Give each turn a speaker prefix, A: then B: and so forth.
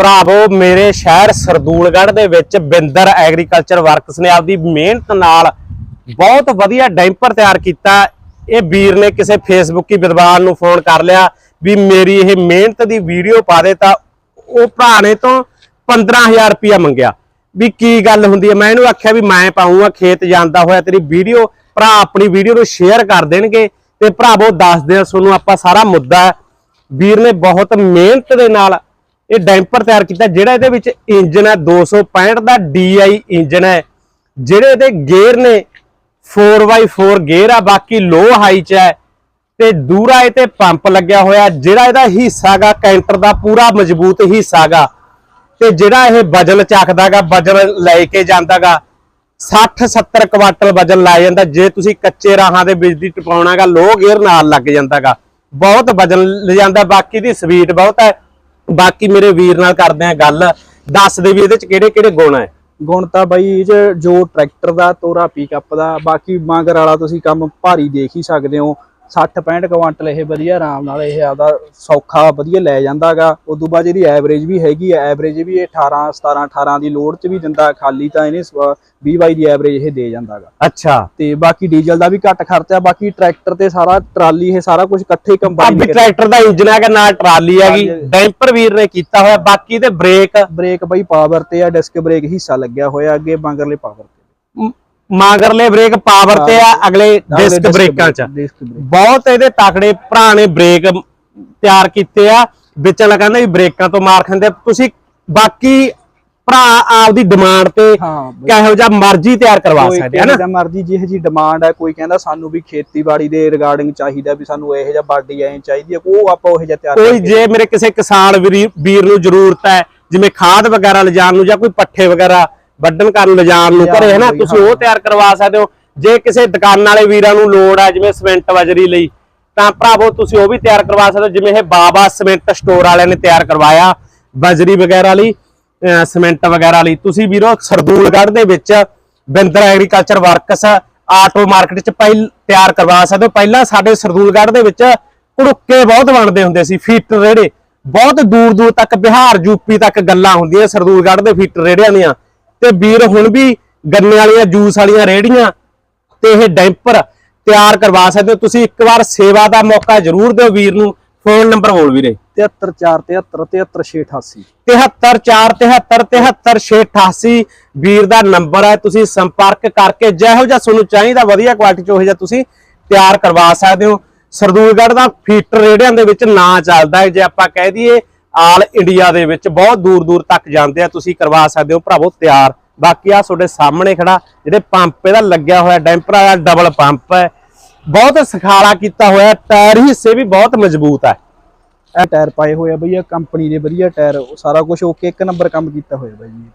A: ਭਰਾਵੋ, ਮੇਰੇ ਸ਼ਹਿਰ ਸਰਦੂਲਗੜ੍ਹ ਦੇ ਵਿੱਚ ਬਿੰਦਰ ਐਗਰੀਕਲਚਰ ਵਰਕਸ ਨੇ ਆਪਦੀ ਮਿਹਨਤ ਨਾਲ ਬਹੁਤ ਵਧੀਆ ਡੈਂਪਰ ਤਿਆਰ ਕੀਤਾ। ਇਹ ਵੀਰ ਨੇ ਕਿਸੇ ਫੇਸਬੁੱਕੀ ਵਿਦਵਾਨ ਨੂੰ ਫੋਨ ਕਰ ਲਿਆ ਵੀ ਮੇਰੀ ਇਹ ਮਿਹਨਤ ਦੀ ਵੀਡੀਓ ਪਾ ਦੇ ਤਾਂ ਉਹ ਭਰਾ ਨੇ ਤੋਂ 15000 ਰੁਪਇਆ ਮੰਗਿਆ। ਵੀ ਕੀ ਗੱਲ ਹੁੰਦੀ ਹੈ? ਮੈਂ ਇਹਨੂੰ ਆਖਿਆ ਵੀ ਮੈਂ ਪਾਉਂਗਾ, ਖੇਤ ਜਾਂਦਾ ਹੋਇਆ ਤੇਰੀ ਵੀਡੀਓ, ਭਰਾ ਆਪਣੀ ਵੀਡੀਓ ਨੂੰ ਸ਼ੇਅਰ ਕਰ ਦੇਣਗੇ ਤੇ ਭਰਾਵੋ ਦੱਸਦੇ ਆ ਤੁਹਾਨੂੰ ਆਪਾਂ ਸਾਰਾ ਮੁੱਦਾ ਵੀਰ ਨੇ ਬਹੁਤ ਮਿਹਨਤ ਦੇ ਨਾਲ ਇਹ ਡੈਂਪਰ ਤਿਆਰ ਕੀਤਾ, ਜਿਹੜਾ ਇਹਦੇ ਵਿੱਚ ਇੰਜਨ ਹੈ 265 ਦਾ DI ਇੰਜਨ ਹੈ, ਜਿਹੜੇ ਇਹਦੇ ਗੇਅਰ ਨੇ 4x4 ਗੇਅਰ ਆ, ਬਾਕੀ ਲੋ ਹਾਈ ਚ ਹੈ, ਤੇ ਦੂਰਾ ਇਹ ਤੇ ਪੰਪ ਲੱਗਿਆ ਹੋਇਆ, ਜਿਹੜਾ ਇਹਦਾ ਹਿੱਸਾਗਾ ਕੈਂਟਰ ਦਾ ਪੂਰਾ ਮਜ਼ਬੂਤ ਹਿੱਸਾਗਾ ਤੇ ਜਿਹੜਾ ਇਹ ਵਜਨ ਚੱਕਦਾਗਾ ਵਜਨ ਲੈ ਕੇ ਜਾਂਦਾਗਾ 60 70 ਕੁਆਂਟਲ ਵਜਨ ਲਾ ਜਾਂਦਾ, ਜੇ ਤੁਸੀਂ ਕੱਚੇ ਰਾਹਾਂ ਦੇ ਵਿੱਚ ਦੀ ਟਪਾਉਣਾਗਾ ਲੋ ਗੇਅਰ ਨਾਲ ਲੱਗ ਜਾਂਦਾਗਾ ਬਹੁਤ ਵਜਨ ਲੈ ਜਾਂਦਾ ਬਾਕੀ ਦੀ ਸਵੀਟ ਬਹੁਤ ਹੈ ਬਾਕੀ ਮੇਰੇ ਵੀਰ ਨਾਲ ਕਰਦੇ ਆ ਗੱਲ। ਦੱਸ ਦੇ ਵੀ ਇਹਦੇ ਚ ਕਿਹੜੇ ਕਿਹੜੇ ਗੁਣ ਹੈ
B: ਗੁਣ ਤਾਂ ਬਾਈ ਇਹ 'ਚ ਜੋ ਟਰੈਕਟਰ ਦਾ, ਤੋਰਾ ਪਿਕਅਪ ਦਾ, ਬਾਕੀ ਮਾਂਗਰ ਵਾਲਾ ਤੁਸੀਂ ਕੰਮ ਭਾਰੀ ਦੇਖ ਹੀ ਸਕਦੇ ਹੋ। 60 65 ਕੁਆਂਟਲ ਇਹ ਵਧੀਆ ਆਰਾਮ ਨਾਲ ਇਹ ਆਪਦਾ ਸੌਖਾ ਵਧੀਆ ਲੈ ਜਾਂਦਾਗਾ। ਉਦੋਂ ਬਾਅਦ ਇਹਦੀ ਐਵਰੇਜ ਵੀ ਹੈਗੀ ਆ। ਐਵਰੇਜ ਵੀ ਇਹ 18 17 18 ਦੀ ਲੋਡ 'ਚ ਵੀ ਦਿੰਦਾ। ਖਾਲੀ ਤਾਂ ਇਹਨੇ 20 22 ਦੀ ਐਵਰੇਜ ਇਹ ਦੇ ਜਾਂਦਾਗਾ।
A: ਅੱਛਾ।
B: ਤੇ ਬਾਕੀ ਡੀਜ਼ਲ ਦਾ ਵੀ ਘੱਟ ਖਰਚਾ ਬਾਕੀ ਟਰੈਕਟਰ ਤੇ ਸਾਰਾ ਟਰਾਲੀ ਇਹ ਸਾਰਾ ਕੁਝ ਇਕੱਠੇ
A: ਆ
B: ਕੰਬਾਈਨ
A: ਵੀ ਟਰੈਕਟਰ ਦਾ ਇੰਜਨ ਹੈਗਾ ਨਾਲ ਟਰਾਲੀ ਹੈਗੀ। ਡੈਂਪਰ ਵੀਰ ਨੇ ਕੀਤਾ ਹੋਇਆ ਬਾਕੀ ਤੇ ਬ੍ਰੇਕ
B: ਬ੍ਰੇਕ ਬਾਈ ਪਾਵਰ ਤੇ ਆ ਡਿਸਕ ਬ੍ਰੇਕ ਹਿੱਸਾ ਲੱਗਿਆ ਹੋਇਆ ਅੱਗੇ ਬੰਗਰਲੇ ਪਾਵਰ ਤੇ।
A: ਮਾਗਰਲੇ ਬ੍ਰੇਕ ਪਾਵਰ ਤੇ ਆ ਅਗਲੇ ਡਿਸਕ ਬ੍ਰੇਕਾਂ ਚ। ਬਹੁਤ ਇਹਦੇ ਤਕੜੇ ਭਰਾ ਨੇ ਬ੍ਰੇਕ ਤਿਆਰ ਕੀਤੇ ਆ। ਵਿੱਚ ਵਾਲਾ ਕਹਿੰਦਾ ਵੀ ਬ੍ਰੇਕਾਂ ਤੋਂ ਮਾਰ ਖਾਂਦੇ। ਤੁਸੀਂ ਬਾਕੀ ਭਰਾ ਆਪਦੀ ਡਿਮਾਂਡ ਤੇ
B: ਹਾਂ।
A: ਕਿਹੋ ਜਿਹਾ ਮਰਜ਼ੀ ਤਿਆਰ ਕਰਵਾ ਸਕਦੇ ਆ ਨਾ।
B: ਦਾ ਮਰਜ਼ੀ ਜਿਹੋ ਜੀ ਡਿਮਾਂਡ ਹੈ ਕੋਈ ਕਹਿੰਦਾ ਸਾਨੂੰ ਵੀ ਖੇਤੀਬਾੜੀ ਦੇ ਰਿਗਾਰਡਿੰਗ ਚਾਹੀਦਾ ਵੀ ਸਾਨੂੰ ਇਹੋ ਜਿਹਾ ਬਾਡੀ ਐ ਚਾਹੀਦੀ ਹੈ ਉਹ ਆਪਾਂ ਉਹ ਜਿਹਾ ਤਿਆਰ
A: ਕੋਈ ਜੇ ਮੇਰੇ ਕਿਸੇ ਕਿਸਾਨ ਵੀਰ ਨੂੰ ਜ਼ਰੂਰਤ ਹੈ ਜਿਵੇਂ ਖਾਦ ਵਗੈਰਾ ਲਿਜਾਣ ਨੂੰ ਜਾਂ ਕੋਈ ਪੱਠੇ ਵਗੈਰਾ ਵੱਢਣ ਕਰਨ ਲਿਜਾਣ ਨੂੰ ਘਰੇ ਹੈ ਨਾ
B: ਲਿਜਾਣ ਨੂੰ
A: ਤੁਸੀਂ ਉਹ ਤਿਆਰ ਕਰਵਾ ਸਕਦੇ ਹੋ। ਜੇ ਕਿਸੇ ਦੁਕਾਨ ਵਾਲੇ ਵੀਰਾਂ ਨੂੰ ਲੋੜ ਹੈ ਜਿਵੇਂ ਸਿਮੈਂਟ ਵਜਰੀ ਲਈ ਤਾਂ ਭਰਾਵੋ ਤੁਸੀਂ ਉਹ ਵੀ ਤਿਆਰ ਕਰਵਾ ਸਕਦੇ ਹੋ। ਜਿਵੇਂ ਇਹ ਬਾਬਾ ਸਿਮੈਂਟ ਸਟੋਰ ਵਾਲਿਆਂ ਨੇ ਤਿਆਰ ਕਰਵਾਇਆ ਬਜਰੀ ਵਗੈਰਾ ਲਈ ਸਿਮੈਂਟ ਵਗੈਰਾ ਲਈ। ਤੁਸੀਂ ਵੀਰੋ ਸਰਦੂਲਗੜ੍ਹ ਦੇ ਵਿੱਚ Binder agriculture works auto market ਚ ਪਹਿਲ ਤਿਆਰ ਕਰਵਾ ਸਕਦੇ ਹੋ। ਪਹਿਲਾਂ ਸਾਡੇ ਸਰਦੂਲਗੜ੍ਹ ਦੇ ਵਿੱਚ ਕੁੜੁੱਕੇ ਬਹੁਤ ਬਣਦੇ ਹੁੰਦੇ ਸੀ ਫੀਟ ਰੇੜੇ ਬਹੁਤ ਦੂਰ ਦੂਰ ਤੱਕ ਬਿਹਾਰ ਯੂਪੀ ਤੱਕ ਗੱਲਾਂ ਹੁੰਦੀਆਂ ਸਰਦੂਲਗੜ੍ਹ ਦੇ ਫੀਟ ਰੇੜਿਆਂ ਦੀਆਂ। ਤੇ ਵੀਰ ਹੁਣ ਵੀ ਗੰਨੇ ਵਾਲੀਆਂ ਜੂਸ ਵਾਲੀਆਂ ਰੇੜੀਆਂ ਤੇ ਇਹ ਡੈਂਪਰ ਤਿਆਰ ਕਰਵਾ ਸਕਦੇ ਹੋ। ਤੁਸੀਂ ਇੱਕ ਵਾਰ ਸੇਵਾ ਦਾ ਮੌਕਾ ਜ਼ਰੂਰ ਦਿਓ ਵੀਰ ਨੂੰ। ਫੋਨ ਨੰਬਰ ਬੋਲ ਵੀਰੇ।
B: 7347373688
A: 73477373688 ਵੀਰ ਦਾ ਨੰਬਰ ਹੈ ਤੁਸੀਂ ਸੰਪਰਕ ਕਰਕੇ ਜਿਹੋ ਜਿਹਾ ਤੁਹਾਨੂੰ ਚਾਹੀਦਾ ਵਧੀਆ ਕੁਆਲਿਟੀ ਚ ਉਹ ਜਿਹਾ ਤੁਸੀਂ ਤਿਆਰ ਕਰਵਾ ਸਕਦੇ ਹੋ। ਸਰਦੂਲਗੜ੍ਹ ਦਾ ਫੀਟਰ ਰੇੜਿਆਂ ਦੇ ਵਿੱਚ ਨਾਂ ਚੱਲਦਾ ਹੈ ਜੇ ਆਪਾਂ ਕਹਿ ਦਈਏ ਆਲ ਇੰਡੀਆ ਦੇ ਵਿੱਚ ਬਹੁਤ ਦੂਰ ਦੂਰ ਤੱਕ ਜਾਂਦੇ ਆ, ਤੁਸੀਂ ਕਰਵਾ ਸਕਦੇ ਹੋ ਭਰਾਵੋ ਤਿਆਰ। ਬਾਕੀ ਆ ਤੁਹਾਡੇ ਸਾਹਮਣੇ ਖੜਾ, ਜਿਹੜੇ ਪੰਪ ਇਹਦਾ ਲੱਗਿਆ ਹੋਇਆ ਡੈਂਪਰ ਵਾਲਾ ਡਬਲ ਪੰਪ ਹੈ। ਬਹੁਤ ਸਖਾਲਾ ਕੀਤਾ ਹੋਇਆ, ਟਾਇਰ ਹਿੱਸੇ ਵੀ ਬਹੁਤ ਮਜ਼ਬੂਤ ਹੈ।
B: ਇਹ ਟਾਇਰ ਪਾਏ ਹੋਏ ਆ ਬਈ, ਇਹ ਕੰਪਨੀ ਦੇ ਵਧੀਆ ਟਾਇਰ, ਉਹ ਸਾਰਾ ਕੁਝ ਓਕੇ, ਇੱਕ ਨੰਬਰ ਕੰਮ ਕੀਤਾ ਹੋਇਆ ਬਾਈ ਜੀ।